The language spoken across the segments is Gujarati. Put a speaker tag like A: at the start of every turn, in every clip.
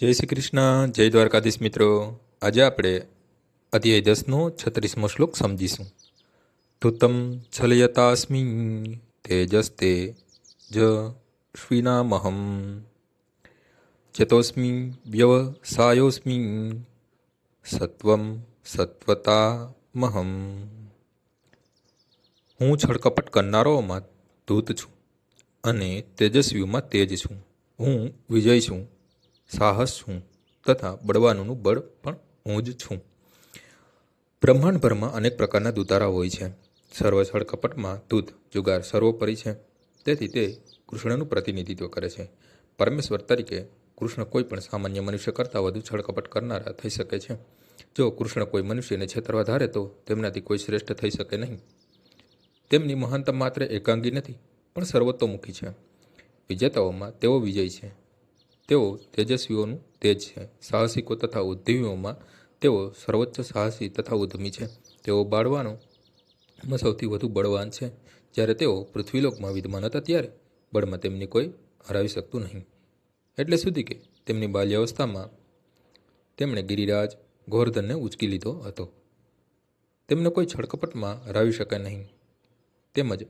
A: જય શ્રી કૃષ્ણ, જય દ્વારકાધીશ મિત્રો. આજે આપણે અધ્યાય દસનો છત્રીસમો શ્લોક સમજીશું. ધૂતમ છલયતાસ્મિ તેજસ્તે જ શ્વિનામહમ. ચતોસ્મિ વ્યવસાયોસ્મી સત્વમ સત્વતામહમ. હું છળકપટ કરનારોમાં ધૂત છું અને તેજસ્વીઓમાં તેજ છું. હું વિજય છું. સાહસ છું તથા બળવાનોનું બળ પણ હું જ છું. બ્રહ્માંડભરમાં અનેક પ્રકારના દૂતારા હોય છે. સર્વ છળકપટમાં દૂત, જુગાર સર્વોપરી છે. તેથી તે કૃષ્ણનું પ્રતિનિધિત્વ કરે છે. પરમેશ્વર તરીકે કૃષ્ણ કોઈ પણ સામાન્ય મનુષ્ય કરતાં વધુ છળકપટ કરનારા થઈ શકે છે. જો કૃષ્ણ કોઈ મનુષ્યને છેતરવા ધારે તો તેમનાથી કોઈ શ્રેષ્ઠ થઈ શકે નહીં. તેમની મહાનતા માત્ર એકાંગી નથી, પણ સર્વતોમુખી છે. વિજેતાઓમાં તેઓ વિજય છે. તેઓ તેજસ્વીઓનું તેજ છે. સાહસિકો તથા ઉદ્યમીઓમાં તેઓ સર્વોચ્ચ સાહસી તથા ઉદ્યમી છે. તેઓ બાળવાનોમાં સૌથી વધુ બળવાન છે. જ્યારે તેઓ પૃથ્વીલોકમાં વિદ્યમાન હતા ત્યારે બળમાં તેમને કોઈ હરાવી શકતું નહીં. એટલે સુધી કે તેમની બાલ્યાવસ્થામાં તેમણે ગિરિરાજ ગોર્ધનને ઉચકી લીધો હતો. તેમને કોઈ છળકપટમાં હરાવી શકે નહીં. તેમજ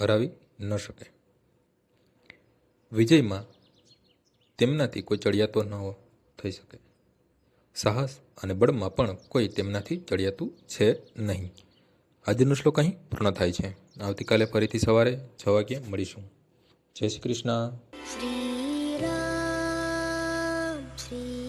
A: હરાવી ન શકે વિજયમાં તેમનાથી કોઈ ચડિયાતો ન થઈ શકે. સાહસ અને બળમાં પણ કોઈ તેમનાથી ચડિયાતું છે નહીં. આજનો શ્લોક અહીં પૂર્ણ થાય છે. આવતીકાલે ફરીથી સવારે છ વાગ્યે મળીશું. જય શ્રી કૃષ્ણ.
B: શ્રી